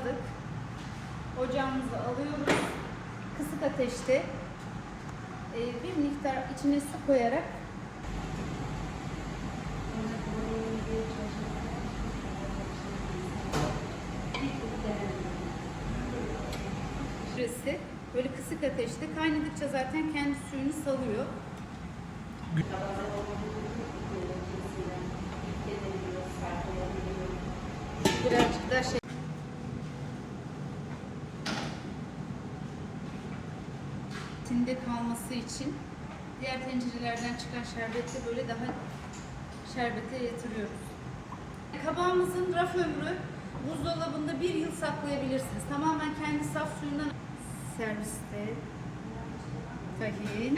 Aldık. Ocağımızı alıyoruz. Kısık ateşte e, bir miktar içine su koyarak süresi böyle kısık ateşte kaynadıkça zaten kendi suyunu salıyor. Birazcık daha şey tinde kalması için diğer tencerelerden çıkan şerbeti böyle daha şerbete yatırıyoruz. Kabağımızın raf ömrü buzdolabında bir yıl saklayabilirsiniz. Tamamen kendi saf suyundan serviste tahin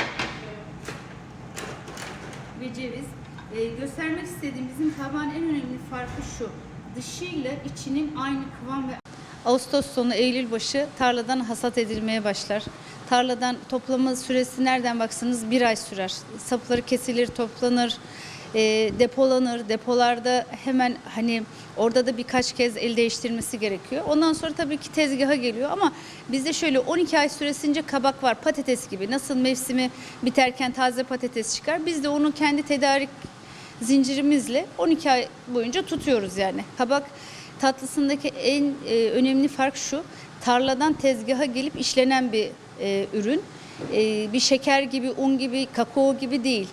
ve ceviz. Ee, göstermek istediğim bizim tabağın en önemli farkı şu. Dışıyla içinin aynı kıvam ve Ağustos sonu Eylül başı tarladan hasat edilmeye başlar. Tarladan toplama süresi nereden baksanız bir ay sürer. Sapları kesilir, toplanır, e, depolanır. Depolarda hemen hani orada da birkaç kez el değiştirmesi gerekiyor. Ondan sonra tabii ki tezgaha geliyor ama bizde şöyle 12 ay süresince kabak var patates gibi. Nasıl mevsimi biterken taze patates çıkar. Biz de onu kendi tedarik zincirimizle 12 ay boyunca tutuyoruz yani. Kabak tatlısındaki en e, önemli fark şu. Tarladan tezgaha gelip işlenen bir e, ürün. E, bir şeker gibi, un gibi, kakao gibi değil.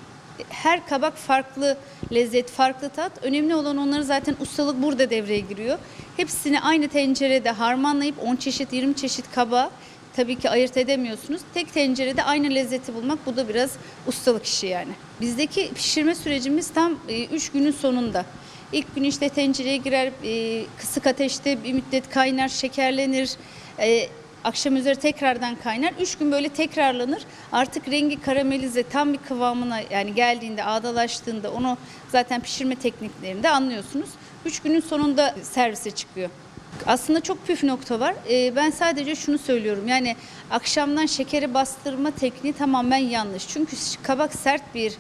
Her kabak farklı lezzet, farklı tat. Önemli olan onları zaten ustalık burada devreye giriyor. Hepsini aynı tencerede harmanlayıp 10 çeşit, 20 çeşit kaba tabii ki ayırt edemiyorsunuz. Tek tencerede aynı lezzeti bulmak bu da biraz ustalık işi yani. Bizdeki pişirme sürecimiz tam 3 günün sonunda. İlk gün işte tencereye girer, e, kısık ateşte bir müddet kaynar, şekerlenir. E, akşam üzeri tekrardan kaynar. Üç gün böyle tekrarlanır. Artık rengi karamelize tam bir kıvamına yani geldiğinde, ağdalaştığında onu zaten pişirme tekniklerinde anlıyorsunuz. Üç günün sonunda servise çıkıyor. Aslında çok püf nokta var. Ee, ben sadece şunu söylüyorum. Yani akşamdan şekeri bastırma tekniği tamamen yanlış. Çünkü kabak sert bir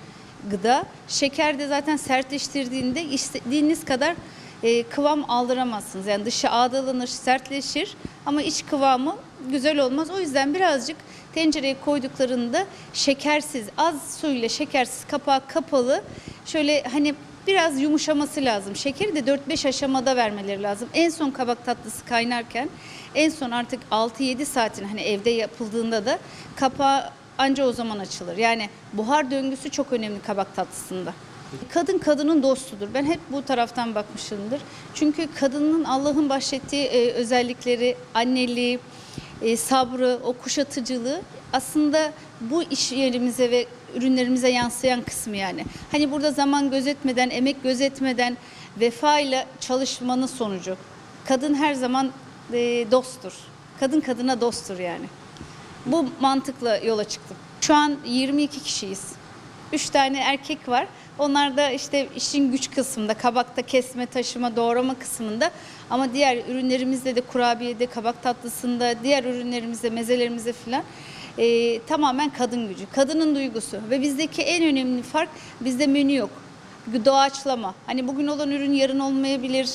gıda. Şeker de zaten sertleştirdiğinde istediğiniz kadar e, kıvam aldıramazsınız. Yani dışı ağdalanır, sertleşir ama iç kıvamı güzel olmaz. O yüzden birazcık tencereye koyduklarında şekersiz, az suyla şekersiz kapağı kapalı şöyle hani biraz yumuşaması lazım. Şekeri de 4-5 aşamada vermeleri lazım. En son kabak tatlısı kaynarken en son artık 6-7 saatin hani evde yapıldığında da kapağı anca o zaman açılır. Yani buhar döngüsü çok önemli kabak tatlısında. Kadın kadının dostudur. Ben hep bu taraftan bakmışımdır. Çünkü kadının Allah'ın bahşettiği e, özellikleri, anneliği, e, sabrı, o kuşatıcılığı aslında bu iş yerimize ve ürünlerimize yansıyan kısmı yani. Hani burada zaman gözetmeden, emek gözetmeden vefayla çalışmanın sonucu. Kadın her zaman e, dosttur. Kadın kadına dosttur yani. Bu mantıkla yola çıktım. Şu an 22 kişiyiz. 3 tane erkek var. Onlar da işte işin güç kısmında, kabakta kesme, taşıma, doğrama kısmında. Ama diğer ürünlerimizde de kurabiyede, kabak tatlısında, diğer ürünlerimizde, mezelerimizde filan e, tamamen kadın gücü, kadının duygusu. Ve bizdeki en önemli fark bizde menü yok. Doğaçlama. Hani bugün olan ürün yarın olmayabilir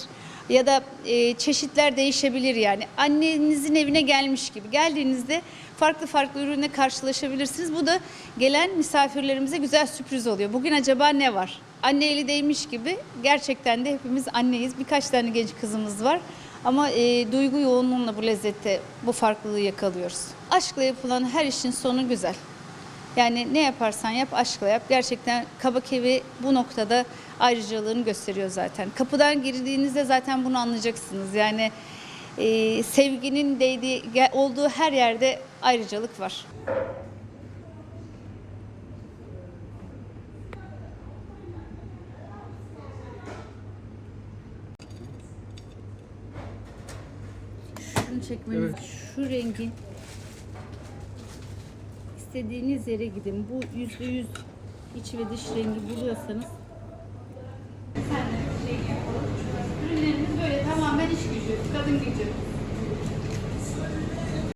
ya da e, çeşitler değişebilir yani. Annenizin evine gelmiş gibi. Geldiğinizde farklı farklı ürünle karşılaşabilirsiniz. Bu da gelen misafirlerimize güzel sürpriz oluyor. Bugün acaba ne var? Anne eli değmiş gibi gerçekten de hepimiz anneyiz. Birkaç tane genç kızımız var. Ama e, duygu yoğunluğuyla bu lezzette bu farklılığı yakalıyoruz. Aşkla yapılan her işin sonu güzel. Yani ne yaparsan yap aşkla yap. Gerçekten kabak evi bu noktada ayrıcalığını gösteriyor zaten. Kapıdan girdiğinizde zaten bunu anlayacaksınız. Yani e, sevginin değdiği, olduğu her yerde ayrıcalık var. Şunu çekmeniz, Evet. şu rengin istediğiniz yere gidin. Bu yüzde yüz iç ve dış rengi buluyorsanız sen şey yapalım. Ürünlerimiz böyle tamamen iş gücü, kadın gücü.